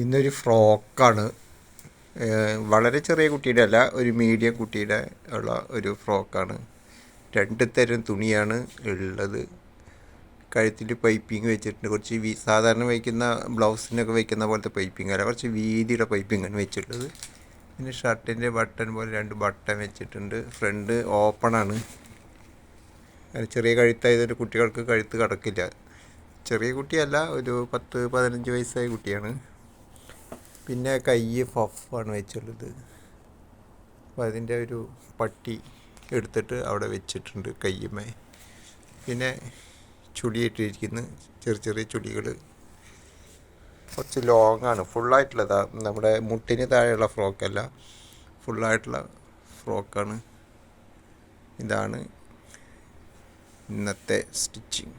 ഇന്നൊരു ഫ്രോക്കാണ്. വളരെ ചെറിയ കുട്ടിയുടെ അല്ല ഒരു മീഡിയം കുട്ടിയുടെ ഉള്ള ഒരു ഫ്രോക്കാണ്. രണ്ട് തരം തുണിയാണ് ഉള്ളത്. കഴുത്തിൽ പൈപ്പിംഗ് വെച്ചിട്ടുണ്ട്. കുറച്ച് വീ സാധാരണ വയ്ക്കുന്ന ബ്ലൗസിനൊക്കെ വയ്ക്കുന്ന പോലത്തെ പൈപ്പിംഗ് അല്ല കുറച്ച് വീതിയുടെ പൈപ്പിംഗാണ് വെച്ചിട്ടുള്ളത്. പിന്നെ ഷർട്ടിന്റെ ബട്ടൺ പോലെ രണ്ട് ബട്ടൺ വെച്ചിട്ടുണ്ട്. ഫ്രണ്ട് ഓപ്പണാണ്. ചെറിയ കഴുത്തായതുകൊണ്ട് കുട്ടികൾക്ക് കഴുത്ത് കടക്കില്ല. ചെറിയ കുട്ടിയല്ല ഒരു പത്ത് പതിനഞ്ച് വയസ്സായ കുട്ടിയാണ്. പിന്നെ കൈ ഫഫാണ് വെച്ചുള്ളത് അപ്പോൾ അതിന്റെ ഒരു പട്ടി എടുത്തിട്ട് അവിടെ വെച്ചിട്ടുണ്ട് കയ്യുമേ പിന്നെ ചുളിയിട്ടിരിക്കുന്നു. ചെറിയ ചെറിയ ചുടികൾ കുറച്ച് ലോങ് ആണ് ഫുള്ളായിട്ടുള്ളതാ നമ്മുടെ മുട്ടിന് താഴെയുള്ള ഫ്രോക്കല്ല. ഫുള്ളായിട്ടുള്ള ഫ്രോക്കാണ്. ഇതാണ് ഇന്നത്തെ സ്റ്റിച്ചിങ്.